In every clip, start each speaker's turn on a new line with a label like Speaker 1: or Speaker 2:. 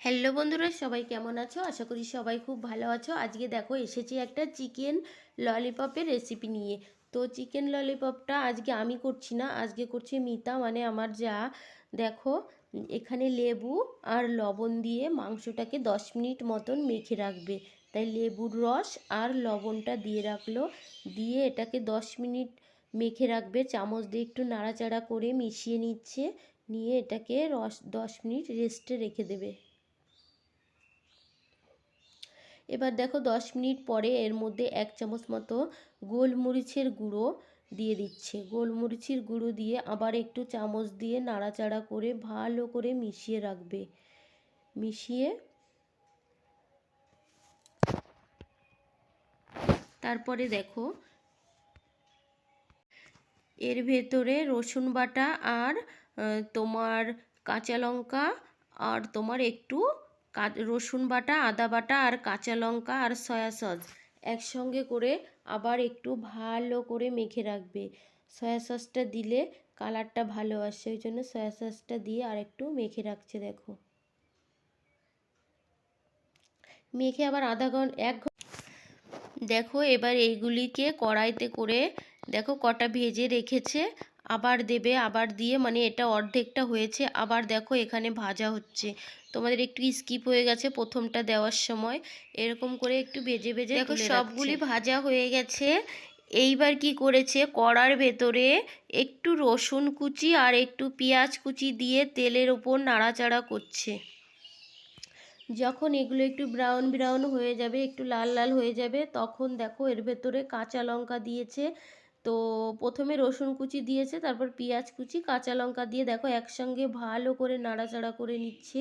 Speaker 1: Hello বন্ধুরা, সবাই কেমন আছো? আশা করি সবাই খুব ভালো আছো। আজকে দেখো, এসেছি একটা চিকেন ললিপপের রেসিপি নিয়ে। তো চিকেন ললিপপটা আজকে আমি করছি না, আজকে করছি মিতা মানে আমার যা। দেখো, এখানে লেবু আর লবণ দিয়ে মাংসটাকে দশ মিনিট মতন মেখে রাখবে। তাই লেবুর রস আর লবণটা দিয়ে রাখল, দিয়ে এটাকে দশ মিনিট মেখে রাখবে। চামচ দিয়ে একটু নাড়াচাড়া করে মিশিয়ে নিচ্ছে, নিয়ে এটাকে রস দশ মিনিট রেস্টে রেখে দেবে। এবার দেখো দশ মিনিট পরে এর মধ্যে এক চামচ মতো গোলমরিচের গুঁড়ো দিয়ে দিচ্ছে। গোলমরিচের গুঁড়ো দিয়ে আবার একটু চামচ দিয়ে নাড়াচাড়া করে ভালো করে মিশিয়ে রাখবে। মিশিয়ে তারপরে দেখো এর ভেতরে রসুন বাটা আর তোমার কাঁচা লঙ্কা আর তোমার একটু রসুন বাটা, আদা বাটা আর কাঁচা লঙ্কা আর সয়া সস একসঙ্গে করে আবার একটু ভালো করে মেখে রাখবে। সয়া সসটা দিলে কালারটা ভালো আসে, ওই জন্য সয়া সসটা দিয়ে আর একটু মেখে রাখছে, দেখো। মেখে আবার আধা ঘণ্টা এক দেখো, এবার এইগুলিকে কড়াইতে করে, দেখো, কটা ভেজে রেখেছে। আবার দেবে আবার দিয়ে মানে এটা অর্ধেকটা হয়েছে। আবার দেখো এখানে ভাজা হচ্ছে। তোমাদের একটু স্কিপ হয়ে গেছে প্রথমটা দেওয়ার সময়। এরকম করে একটু ভেজে ভেজে দেখো সবগুলি ভাজা হয়ে গেছে। এইবার কি করেছে? কড়ার ভেতরে একটু রসুন কুচি আর একটু পেঁয়াজ কুচি দিয়ে তেলের ওপর নাড়াচাড়া করছে। যখন এগুলো একটু ব্রাউন ব্রাউন হয়ে যাবে একটু লাল লাল হয়ে যাবে তখন দেখো এর ভেতরে কাঁচা লঙ্কা দিয়েছে। তো প্রথমে রসুন কুচি দিয়েছে, তারপর পেঁয়াজ কুচি, কাঁচা লঙ্কা দিয়ে দেখো একসঙ্গে ভালো করে নাড়াচাড়া করে নিচ্ছে।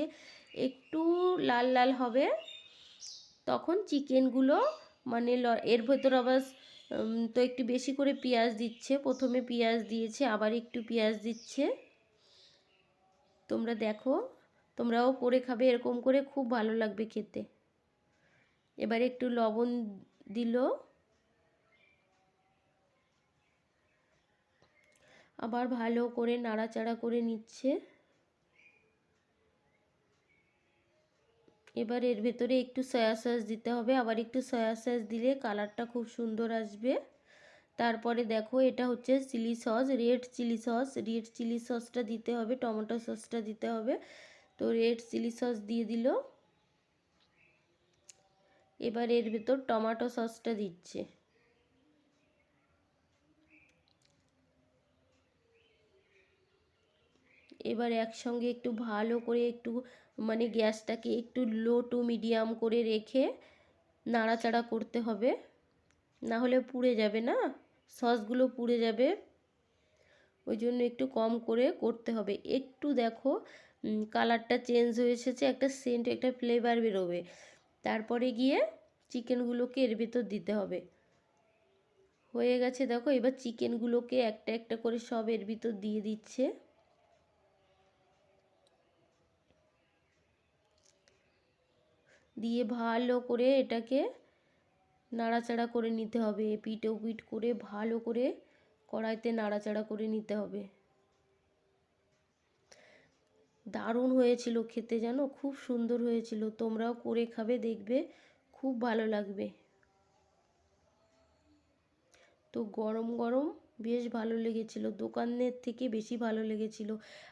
Speaker 1: একটু লাল লাল হবে, তখন চিকেনগুলো মানে এর ভেতর আবার তো একটু বেশি করে পেঁয়াজ দিচ্ছে। প্রথমে পেঁয়াজ দিয়েছে, আবার একটু পেঁয়াজ দিচ্ছে। তোমরা দেখো, তোমরাও করে খাবে, এরকম করে খুব ভালো লাগবে খেতে। এবার একটু লবণ দিল। আবার ভালো করে নাড়াচাড়া করে নিচ্ছে। এবার এর ভেতরে একটু সয়া সস দিতে হবে। আবার একটু সয়া সস দিলে কালারটা খুব সুন্দর আসবে। তারপরে দেখো, এটা হচ্ছে chilli sauce red chilli sauce red chilli সসটা দিতে হবে টমেটো সসটা দিতে হবে। তো রেড চিলি সস দিয়ে দিল। এবার এর ভেতর টমেটো সসটা দিচ্ছে। এবার একসঙ্গে একটু ভালো করে একটু মানে গ্যাসটাকে একটু লো টু মিডিয়াম করে রেখে নাড়াচাড়া করতে হবে। না হলে পুড়ে যাবে না, সসগুলো পুড়ে যাবে। ওই জন্য একটু কম করে করতে হবে। একটু দেখো কালারটা চেঞ্জ হয়ে এসেছে, একটা সেন্ট একটা ফ্লেভার বেরোবে। তারপরে গিয়ে চিকেনগুলোকে এর ভেতর দিতে হবে। হয়ে গেছে দেখো, এবার চিকেনগুলোকে একটা একটা করে সব এর ভিতর দিয়ে দিচ্ছে। দিয়ে ভালো করে এটাকে নাড়াচাড়া করে নিতে হবে পিঠ ও পিঠ করে ভালো করে কড়াইতে নাড়াচাড়া করে নিতে হবে। দারুণ হয়েছিল খেতে জানো, খুব সুন্দর হয়েছিল, তোমরাও করে খাবে, দেখবে খুব ভালো লাগবে। তো গরম গরম বেশ ভালো লেগেছিল। দোকানের থেকে বেশি ভালো লেগেছিল।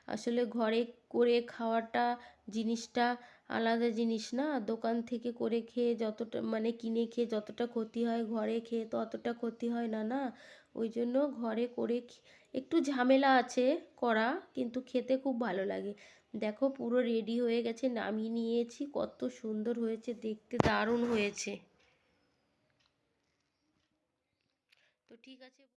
Speaker 1: আসলে ঘরে করে খাওয়াটা জিনিসটা আলাদা জিনিস না। দোকান থেকে করে খেয়ে যতটা মানে কিনে খেয়ে যতটা ক্ষতি হয়, ঘরে খেয়ে তো অতটা ক্ষতি হয় না না? ওই জন্য ঘরে করে একটু ঝামেলা আছে করা, কিন্তু খেতে খুব ভালো লাগে। দেখো পুরো রেডি হয়ে গেছে, নামিয়ে নিয়েছি। কত সুন্দর হয়েছে, দেখতে দারুণ হয়েছে। তো ঠিক আছে।